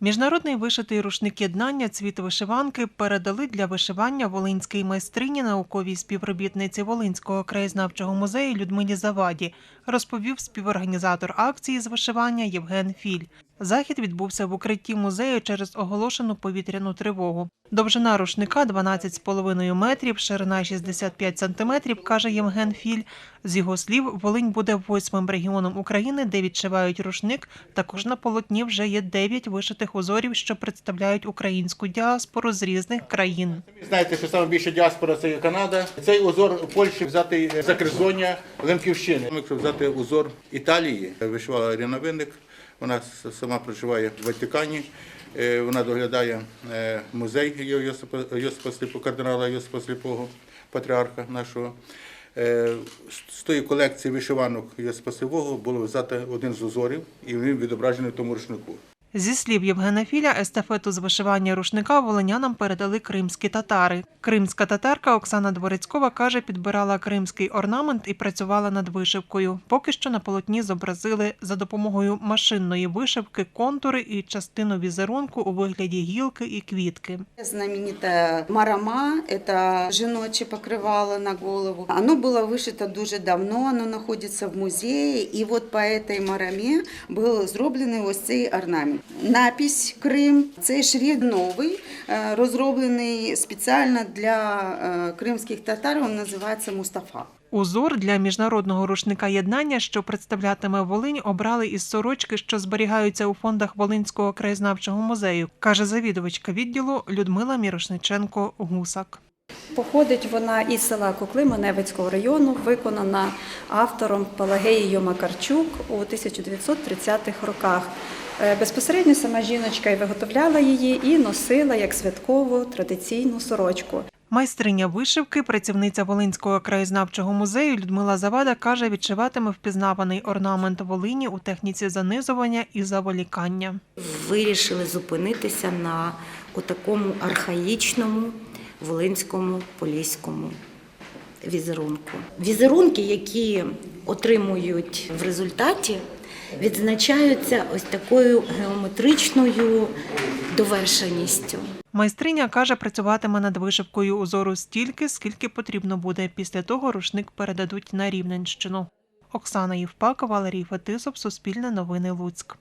Міжнародний вишитий рушник єднання цвіт вишиванки передали для вишивання волинській майстрині науковій співробітниці Волинського краєзнавчого музею Людмилі Заваді, розповів співорганізатор акції з вишивання Євген Філь. Захід відбувся в укритті музею через оголошену повітряну тривогу. Довжина рушника 12,5 метрів, ширина 65 сантиметрів, каже Євген Філь. З його слів, Волинь буде восьмим регіоном України, де відшивають рушник. Також на полотні вже є 9 вишитих узорів, що представляють українську діаспору з різних країн. Знаєте, що найбільша діаспора це Канада. Цей узор у Польщі взятий закризоння Лемківщини. Якщо взяти узор Італії, вишивала Ірина Винник. Вона сама проживає в Ватикані. Е, Вона доглядає е, музей Йосипа, Сліпого, кардинала Йосипа Сліпого, патріарха нашого. Е, З тої колекції вишиванок Йосипа Сліпого було взято один з узорів, і він відображений в тому рушнику. Зі слів Євгена Філя, естафету з вишивання рушника волинянам передали кримські татари. Кримська татарка Оксана Дворецькова каже, підбирала кримський орнамент і працювала над вишивкою. Поки що на полотні зобразили за допомогою машинної вишивки контури і частину візерунку у вигляді гілки і квітки. Знаменитая марама – это жіноче покрывало на голову. Оно было вышито дуже давно, оно знаходиться в музеї. І от по этой марамі був зроблений ось цей орнамент. Напись Крим – цей шрифт новий, е, розроблений спеціально для е, кримських татар, він називається Мустафа. Узор для міжнародного рушника єднання, що представлятиме Волинь, обрали із сорочки, що зберігаються у фондах Волинського краєзнавчого музею, каже завідувачка відділу Людмила Мірошниченко Гусак. Походить вона із села Кукли Маневицького району, виконана автором Пелагеєю Макарчук у 1930-х роках. Е, Безпосередньо сама жіночка і виготовляла її і носила як святкову традиційну сорочку. Майстриня вишивки, працівниця Волинського краєзнавчого музею Людмила Завада каже, відшиватиме впізнаваний орнамент Волині у техніці занизування і заволікання. вирішили зупинитися на такому архаїчному волинському поліському візерунку. Візерунки, які отримують в результаті, відзначаються ось такою геометричною довершеністю. Майстриня каже, працюватиме над вишивкою узору стільки, скільки потрібно буде. Після того рушник передадуть на Рівненщину. Оксана Євпак, Валерій Фетисов, Суспільне новини Луцьк.